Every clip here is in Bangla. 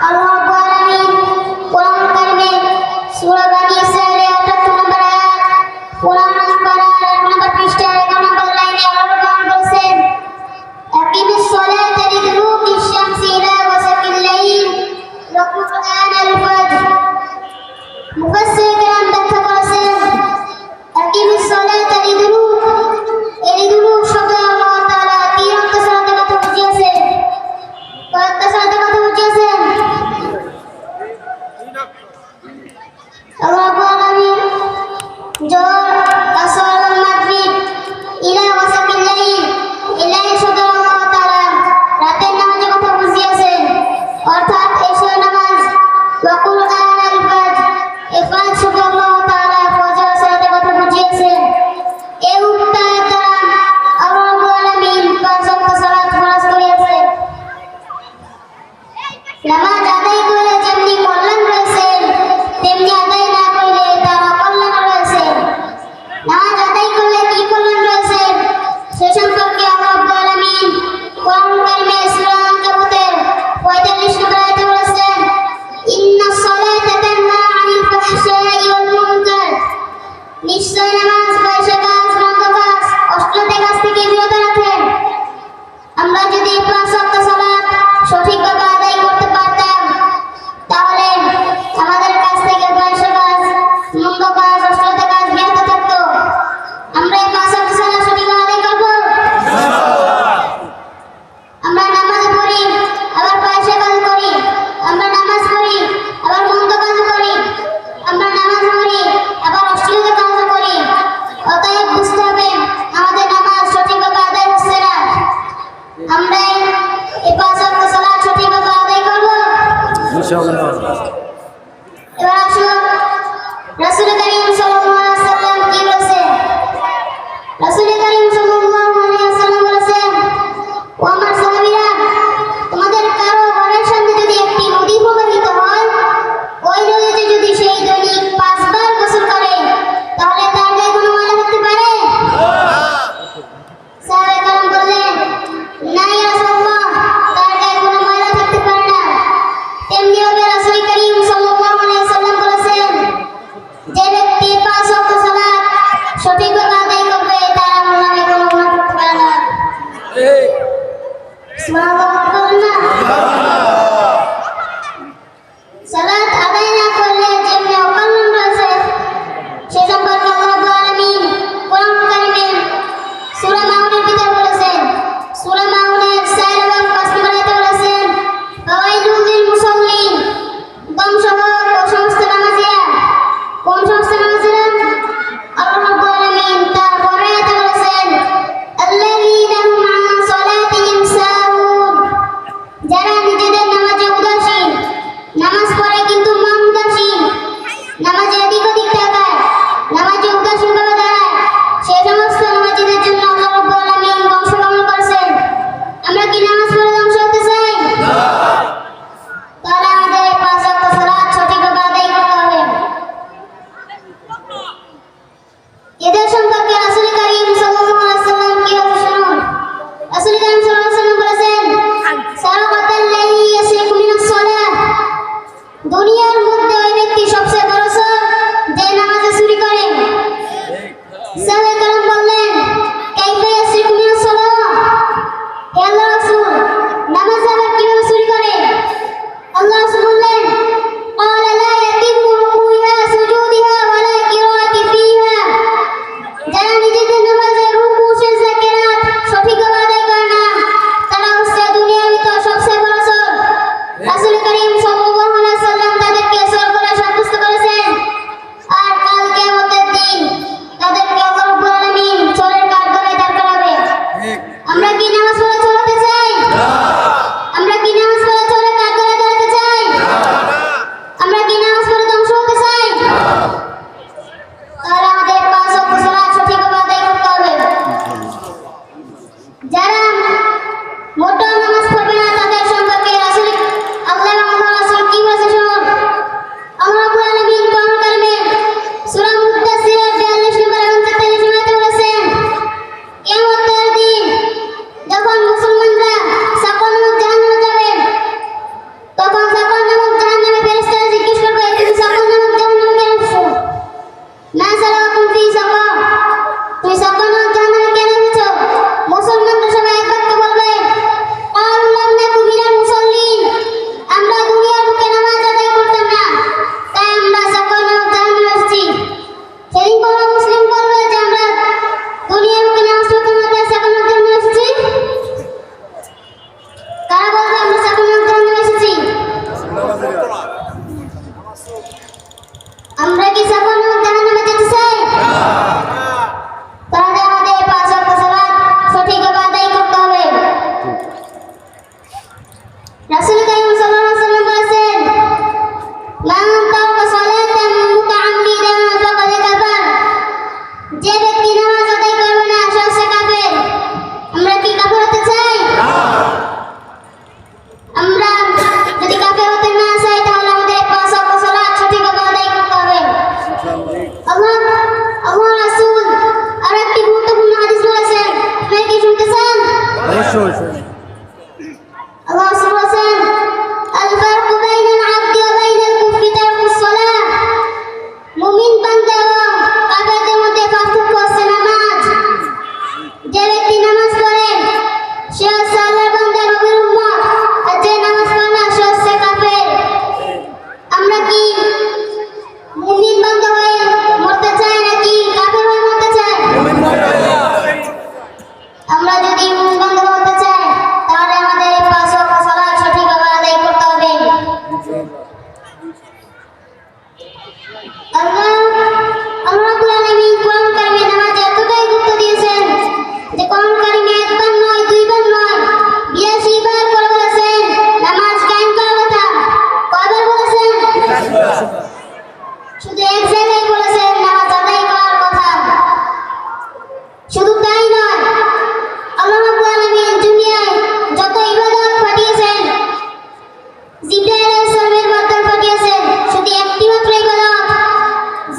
আল্লাহ অর্থাৎ এশার নামাজ বকুল কুরআনাল ফাজর এই 冰棍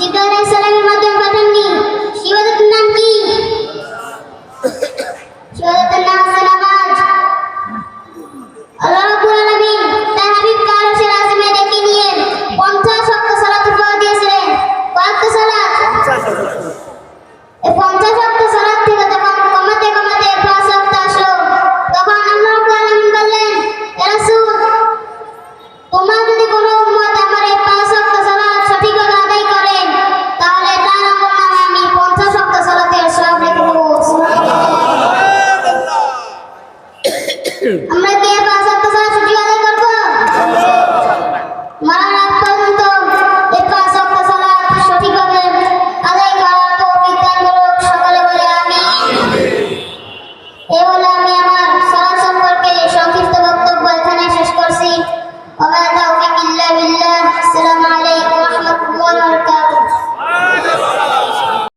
জিব্রাইল আলাইহিস সালামের মাধ্যমে পাঠাননি। শিবাদতের নাম কি? শিবাদতের নাম হচ্ছে